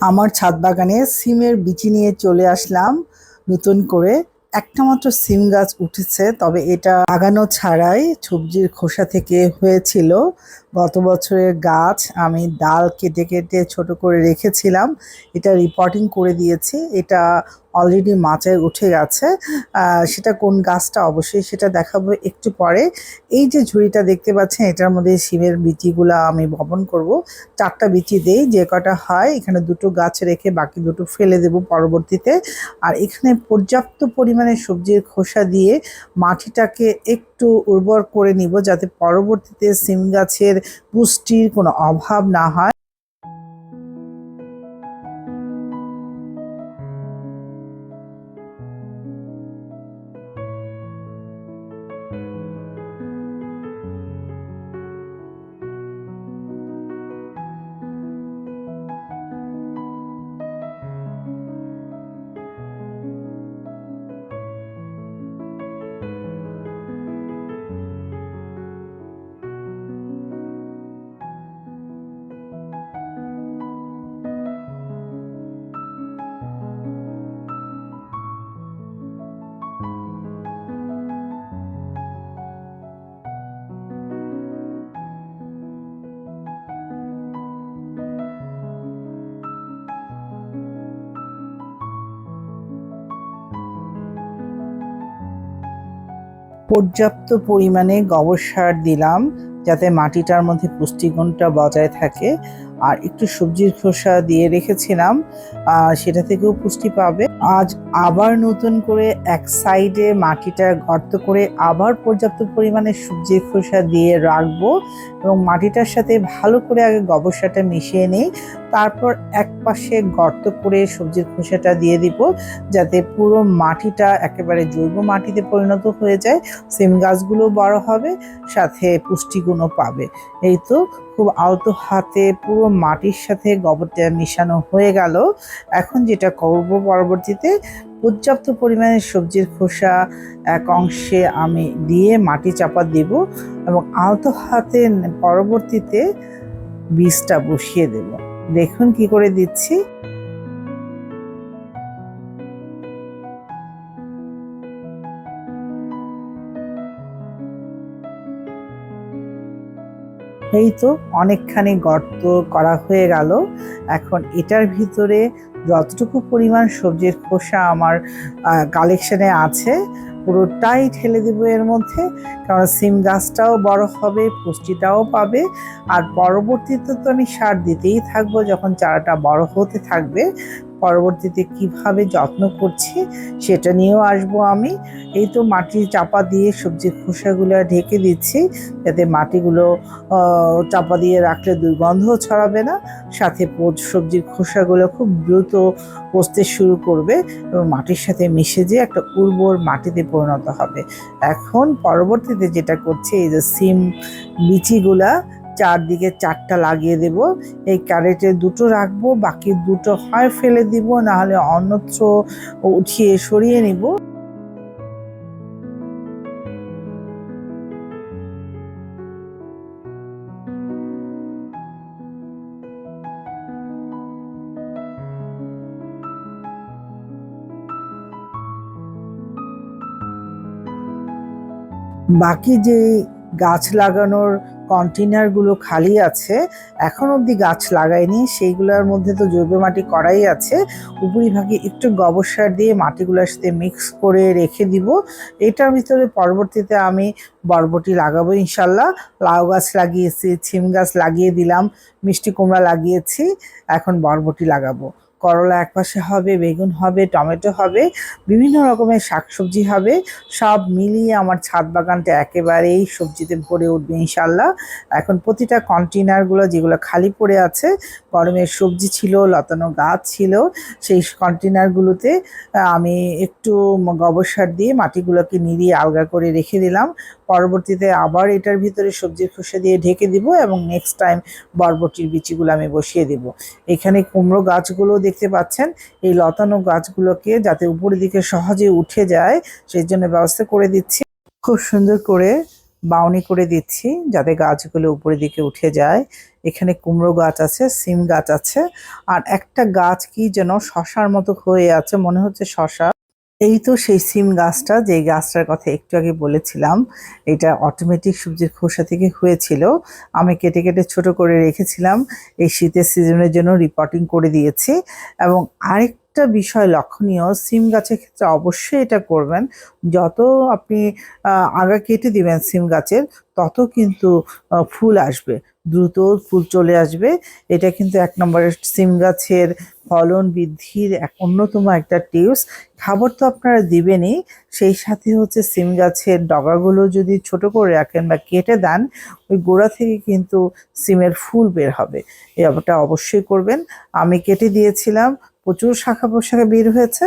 আমার ছাদ বাগানে সিমের বিচি নিয়ে চলে আসলাম। নতুন করে একটা মাত্র সিম গাছ উঠেছে, তবে এটা লাগানো ছাড়াই সবজির খোসা থেকে হয়েছিল। গত বছরের গাছ আমি ডাল কেটে কেটে ছোট করে রেখেছিলাম। এটা রিপোর্টিং করে দিয়েছি। এটা অলরেডি মাচায় উঠে গেছে। সেটা কোন গাছটা? অবশ্যই সেটা দেখাবো একটু পরে। এই যে ঝুড়িটা দেখতে পাচ্ছেন, এটার মধ্যে সিমের বিচিগুলা আমি বপন করব। চারটা বিচি দেই, যে কটা হয়, এখানে দুটো গাছ রেখে বাকি দুটো ফেলে দেব পরবর্তীতে। আর এখানে পর্যাপ্ত পরিমাণে সবজির খোসা দিয়ে মাটিটাকে একটু উর্বর করে নিব, যাতে পরবর্তীতে সিম গাছের পুষ্টির কোনো অভাব না হয়। পর্যাপ্ত পরিমাণে গোবর সার দিলাম যাতে মাটিটার মধ্যে পুষ্টিগুণটা বজায় থাকে। আর একটু সবজির খোসা দিয়ে রেখেছিলাম সেটা থেকেও পুষ্টি পাবে। আজ আবার নতুন করে এক সাইডে মাটিটা গর্ত করে আবার পর্যাপ্ত পরিমাণে সবজির খোসা দিয়ে রাখব এবং মাটিটার সাথে ভালো করে আগে গোবর সারটা মিশিয়ে নিই। তারপর এক পাশে গর্ত করে সবজির খোসাটা দিয়ে দিব, যাতে পুরো মাটিটা একেবারে জৈব মাটিতে পরিণত হয়ে যায়। সিম গাছগুলো বড় হবে, সাথে পুষ্টিগুণও পাবে। এই তো খুব আলতো হাতে পুরো মাটির সাথে গোবরটা মিশানো হয়ে গেল। এখন যেটা করব পরবর্তীতে, পর্যাপ্ত পরিমাণে সবজির খোসা এক অংশে আমি দিয়ে মাটি চাপা দেব এবং আলতো হাতে পরবর্তীতে বীজটা বসিয়ে দেব। দেখুন কি করে দিচ্ছি। এই তো অনেকখানি গর্ত করা হয়ে গেল। এখন এটার ভিতরে যতটুকু পরিমাণ সবজির খোসা আমার কালেকশনে আছে পুরোটাই ঠেলে দেবো এর মধ্যে, কারণ সিম গাছটাও বড় হবে, পুষ্টিটাও পাবে, আর পরবর্তীতে তো আমি সার দিতেই থাকব যখন চারাটা বড় হতে থাকবে। পরবর্তীতে কীভাবে যত্ন করছি সেটা নিয়েও আসব আমি। এই তো মাটি চাপা দিয়ে সবজির খোসাগুলো ঢেকে দিচ্ছি, যাতে মাটিগুলো চাপা দিয়ে রাখলে দুর্গন্ধও ছড়াবে না। সাথে সবজির খোসাগুলো খুব দ্রুত পচতে শুরু করবে এবং মাটির সাথে মিশে যে একটা উর্বর মাটিতে পরিণত হবে। এখন পরবর্তীতে যেটা করছে, এই যে সিম বিচিগুলা চারদিকে চারটা লাগিয়ে দেব। এই ক্যারেটে দুটো রাখব, বাকি দুটো হয় ফেলে দিব না হলে অন্যত্র উঠিয়ে সরিয়ে নিব। বাকি যে গাছ লাগানোর কন্টেনারগুলো খালি আছে, এখন অবধি গাছ লাগাইনি, সেইগুলোর মধ্যে তো জৈব মাটি করাই আছে। উপরিভাগে একটু গোবর সার দিয়ে মাটিগুলোর সাথে মিক্স করে রেখে দিব। এটার ভিতরে পরবর্তীতে আমি বরবটি লাগাবো ইনশাল্লাহ। লাউ গাছ লাগিয়েছি, ছিম গাছ লাগিয়ে দিলাম, মিষ্টি কুমড়া লাগিয়েছি, এখন বরবটি লাগাবো। করলা একপাশে হবে, বেগুন হবে, টমেটো হবে, বিভিন্ন রকমের শাকসবজি হবে, সব মিলিয়ে আমার ছাদ বাগানটা একেবারেই সবজিতে ভরে উঠবে ইনশাল্লাহ এখন প্রতিটা কন্টেনারগুলো যেগুলো খালি পড়ে আছে গরমের সবজি ছিল, লতানো গাছ ছিল, সেই কন্টেনারগুলোতে আমি একটু গোবর সার দিয়ে মাটিগুলোকে নিরিয়ে আলগা করে রেখে দিলাম। পরবর্তীতে আবার এটার ভিতরে সবজির খোসা দিয়ে ঢেকে দিব এবং নেক্সট টাইম বরবটির বিচিগুলো আমি বসিয়ে দিব। এখানে কুমড়ো গাছগুলো দেখতে পাচ্ছেন। এই লতানো গাছগুলোকে যাতে উপরের দিকে সহজে উঠে যায়, সেই জন্য ব্যবস্থা করে দিচ্ছি। খুব সুন্দর করে বাউনি করে দিচ্ছি যাতে গাছগুলো উপরের দিকে উঠে যায়। এখানে কুমড়ো গাছ আছে, সিম গাছ আছে। আর একটা গাছ কি যেন শশার মতো হয়ে আছে, মনে হচ্ছে শশা। এই তো সেই সিম গাছটা, যে গাছটার কথা একটু আগে বলেছিলাম, এটা অটোমেটিক সবজির খোসা থেকে হয়েছিল। আমি কেটে কেটে ছোট করে রেখেছিলাম, এই শীতের সিজনের জন্য রিপোর্টিং করে দিয়েছি। এবং আরেকটা বিষয় লক্ষণীয়, সিম গাছের ক্ষেত্রে অবশ্যই এটা করবেন। যত আপনি আগা কেটে দিবেন সিম গাছের, তত কিন্তু ফুল আসবে। দ্রুত ফুল চলে আসবে। এটা কিন্তু এক নম্বরের সিম গাছের ফলন বৃদ্ধির এক অন্যতম একটা টিপস। খাবার তো আপনারা দিবেনই, সেই সাথে হচ্ছে সিম গাছের ডগাগুলো যদি ছোট করে রাখেন বা কেটে দেন, ওই গোড়া থেকে কিন্তু সিমের ফুল বের হবে। এটা অবশ্যই করবেন। আমি কেটে দিয়েছিলাম প্রচুর শাখা পোশাখা বের হয়েছে।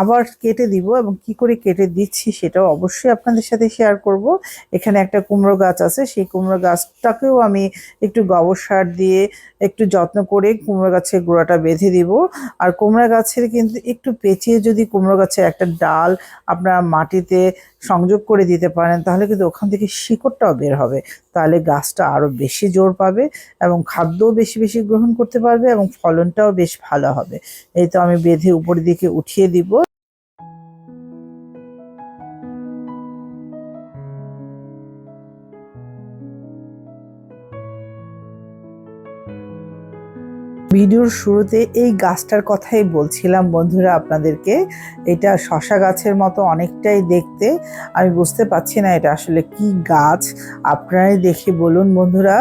আবার কেটে দিব এবং কি করে কেটে দিচ্ছি সেটাও অবশ্যই আপনাদের সাথে শেয়ার করব। এখানে একটা কুমড়ো গাছ আছে, সেই কুমড়ো গাছটাকেও আমি একটু গোবর সার দিয়ে একটু যত্ন করে কুমড়ো গাছের গোড়াটা বেঁধে দিব। আর কুমড়া গাছের কিন্তু একটু পেঁচিয়ে যদি কুমড়ো গাছের একটা ডাল আপনারা মাটিতে সংযোগ করে দিতে পারেন, তাহলে কিন্তু ওখান থেকে শিকড়টাও বের হবে। তাহলে গাছটা আরও বেশি জোর পাবে এবং খাদ্যও বেশি বেশি গ্রহণ করতে পারবে এবং ফলনটাও বেশ ভালো হবে। এই তো আমি বেঁধে উপরের দিকে উঠিয়ে দিব। ভিডিওর শুরুতে এই গাছটার কথাই বলছিলাম বন্ধুরা আপনাদেরকে। এটা শশা গাছের মতো অনেকটাই দেখতে। আমি বুঝতে পারছি না এটা আসলে কি গাছ। আপনারাই দেখে বলুন বন্ধুরা।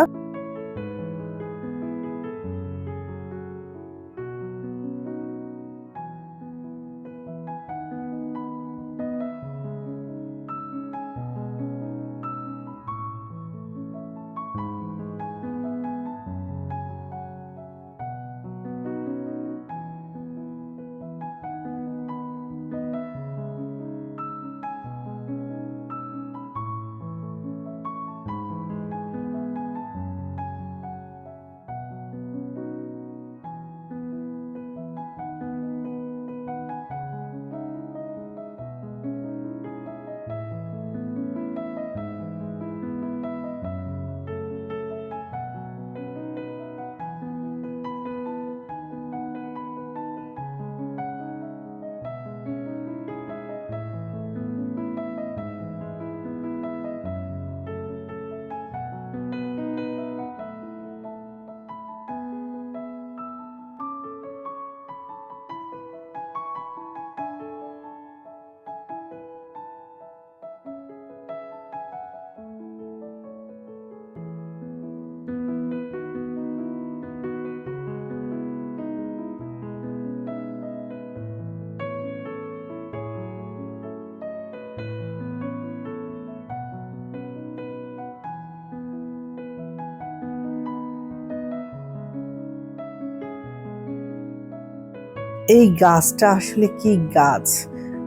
এই গাছটা আসলে কি গাছ?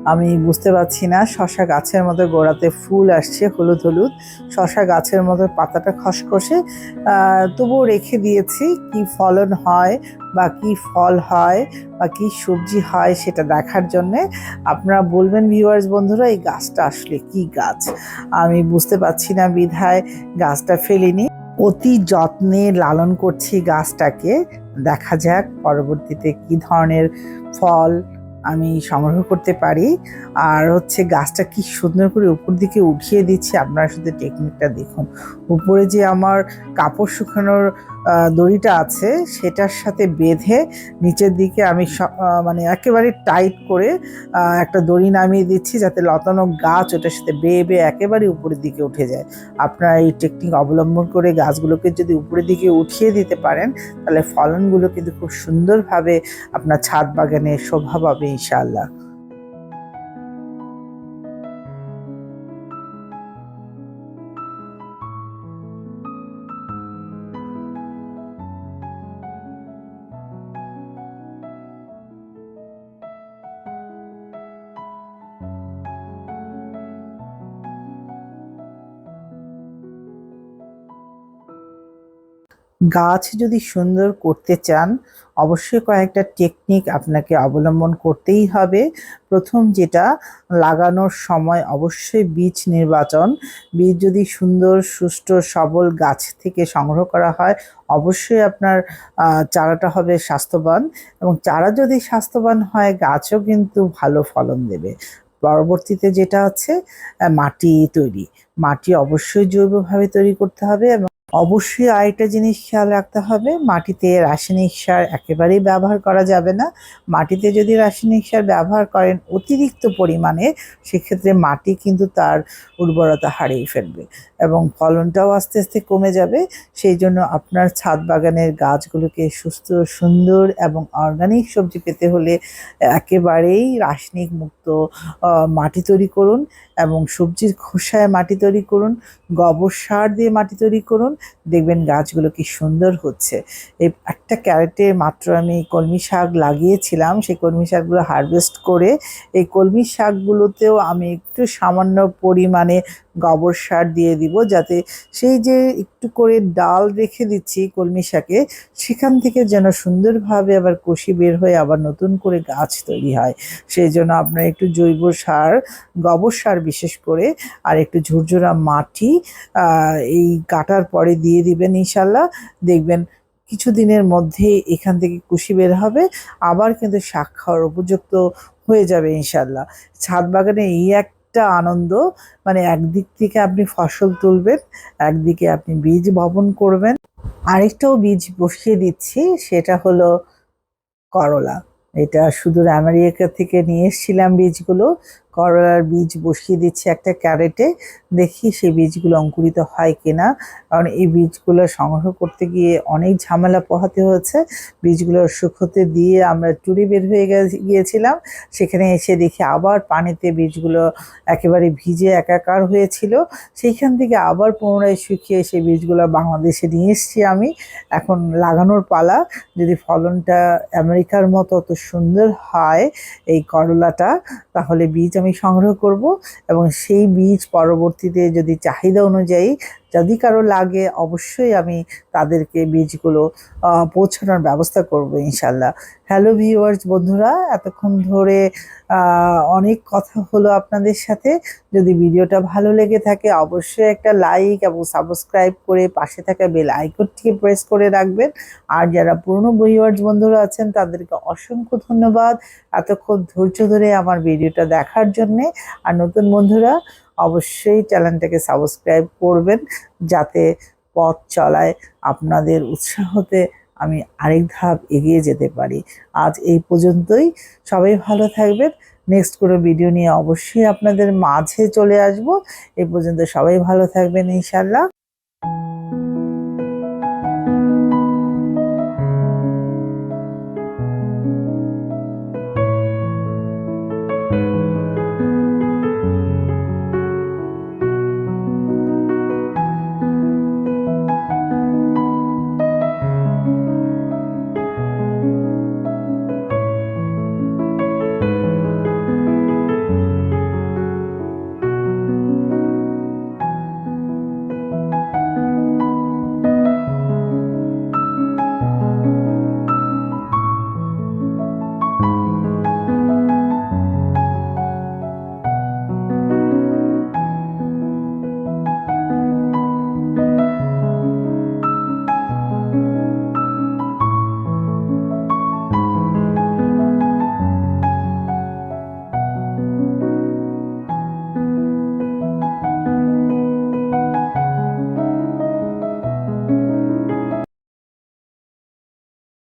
আমি বুঝতে পারছি না। শশা গাছের মতো গোড়াতে ফুল আসছে, হলুদ হলুদ। শশা গাছের মতো পাতাটা খসখসে। তবুও রেখে দিয়েছি। কি ফলন হয় বা কি ফল হয় বা কি সবজি হয় সেটা দেখার জন্যে। আপনারা বলবেন ভিউয়ার্স বন্ধুরা, এই গাছটা আসলে কি গাছ? আমি বুঝতে পারছি না বিধায় গাছটা ফেলিনি। অতি যত্নে লালন করছি গাছটাকে। দেখা যাক পরবর্তীতে কি ধরনের ফল আমি সংগ্রহ করতে পারি। আর হচ্ছে গাছটা কি সুন্দর করে উপর দিকে উঠিয়ে দিচ্ছি, আপনারা শুধু টেকনিকটা দেখুন। উপরে যে আমার কাপড় শুকানোর দড়িটা আছে, সেটার সাথে বেঁধে নিচের দিকে আমি মানে একেবারে টাইট করে একটা দড়ি নামিয়ে দিচ্ছি যাতে লতানো গাছ ওটার সাথে বেয়ে বেয়ে একেবারে উপরের দিকে উঠে যায়। আপনারা এই টেকনিক অবলম্বন করে গাছগুলোকে যদি উপরের দিকে উঠিয়ে দিতে পারেন, তাহলে ফলনগুলো কিন্তু খুব সুন্দরভাবে আপনার ছাদ বাগানে শোভা পাবে ইনশাআল্লাহ। গাছ যদি সুন্দর করতে চান, অবশ্যই কয়েকটা টেকনিক আপনাকে অবলম্বন করতেই হবে। প্রথম যেটা, লাগানোর সময় অবশ্যই বীজ নির্বাচন। বীজ যদি সুন্দর, সুষ্ঠু, সবল গাছ থেকে সংগ্রহ করা হয়, অবশ্যই আপনার চারাটা হবে স্বাস্থ্যবান এবং চারা যদি স্বাস্থ্যবান হয়, গাছও কিন্তু ভালো ফলন দেবে। পরবর্তীতে যেটা আছে মাটি তৈরি। মাটি অবশ্যই জৈবভাবে তৈরি করতে হবে এবং অবশ্যই আরেকটা জিনিস খেয়াল রাখতে হবে, মাটিতে রাসায়নিক সার একেবারেই ব্যবহার করা যাবে না। মাটিতে যদি রাসায়নিক সার ব্যবহার করেন অতিরিক্ত পরিমাণে, সেক্ষেত্রে মাটি কিন্তু তার উর্বরতা হারিয়ে ফেলবে এবং ফলনটাও আস্তে আস্তে কমে যাবে। সেই জন্য আপনার ছাদ বাগানের গাছগুলোকে সুস্থ, সুন্দর এবং অর্গানিক সবজি পেতে হলে একেবারেই রাসায়নিক মুক্ত মাটি তৈরি করুন এবং সবজির খোসায় মাটি তৈরি করুন, গোবর সার দিয়ে মাটি তৈরি করুন দেখবেন গাছগুলো কি সুন্দর হচ্ছে। এই একটা ক্যারেটে মাত্র আমি কলমি শাক লাগিয়েছিলাম, সেই কলমি শাকগুলো হারভেস্ট করে এই কলমি শাকগুলোতেও আমি একটু সামান্য পরিমাণে গোবর সার দিয়ে দিব যাতে সেই যে একটু করে ডাল রেখে দিচ্ছি কলমি শাকে, সেখান থেকে যেন সুন্দরভাবে আবার কষি বের হয়ে আবার নতুন করে গাছ তৈরি হয়। সেই জন্য আপনার একটু জৈব সার, গোবর সার বিশেষ করে, আর একটু ঝুরঝুরা মাটি এই কাটার পরে দিয়ে দিবেন ইনশাল্লাহ। দেখবেন কিছুদিনের মধ্যে এখান থেকে কুশি বের হবে, আবার কিন্তু শাক খাওয়ার উপযুক্ত হয়ে যাবে ইনশাল্লাহ। ছাদ বাগানে এই একটা আনন্দ। মানে একদিক থেকে আপনি ফসল তুলবেন, একদিকে আপনি বীজ বপন করবেন। আরেকটাও বীজ বসিয়ে দিচ্ছি, সেটা হলো করলা। এটা শুধু আমেরিকা থেকে নিয়ে এসেছিলাম বীজগুলো। করলার বীজ বসিয়ে দিচ্ছি একটা ক্যারেটে, দেখি সেই বীজগুলো অঙ্কুরিত হয় কিনা। কারণ এই বীজগুলো সংগ্রহ করতে গিয়ে অনেক ঝামেলা পোহাতে হয়েছে। বীজগুলো শুকোতে দিয়ে আমরা টুরি বের হয়ে গিয়েছিলাম। সেখানে এসে দেখি আবার পানিতে বীজগুলো একেবারে ভিজে একাকার হয়েছিল। সেইখান থেকে আবার পুনরায় শুকিয়ে সেই বীজগুলো বাংলাদেশে নিয়ে এসেছি আমি। এখন লাগানোর পালা। যদি ফলনটা আমেরিকার মতো অত সুন্দর হয় এই করলাটা, তাহলে বীজ আমি সংগ্রহ করব এবং সেই বীজ পরবর্তীতে যদি চাহিদা অনুযায়ী যদি কারও লাগে, অবশ্যই আমি তাদেরকে বীজগুলো পৌঁছানোর ব্যবস্থা করব ইনশাল্লাহ হ্যালো ভিউয়ার্স বন্ধুরা, এতক্ষণ ধরে অনেক কথা হলো আপনাদের সাথে। যদি ভিডিওটা ভালো লেগে থাকে, অবশ্যই একটা লাইক এবং সাবস্ক্রাইব করে পাশে থাকা বেল আইকনটিকে প্রেস করে রাখবেন। আর যারা পুরনো ভিউয়ার্স বন্ধুরা আছেন, তাদেরকে অসংখ্য ধন্যবাদ। এতক্ষণ ধৈর্য ধরে আমার ভিডিওটা দেখার জন্যে। আর নতুন বন্ধুরা অবশ্যই চ্যানেলটাকে সাবস্ক্রাইব করবেন যাতে পথ চলায় আপনাদের উৎসাহতে আমি আরেক ধাপ এগিয়ে যেতে পারি। আজ এই পর্যন্তই। সবাই ভালো থাকবেন। নেক্সট কোনো ভিডিও নিয়ে অবশ্যই আপনাদের মাঝে চলে আসব। এই পর্যন্ত সবাই ভালো থাকবেন ইনশাল্লাহ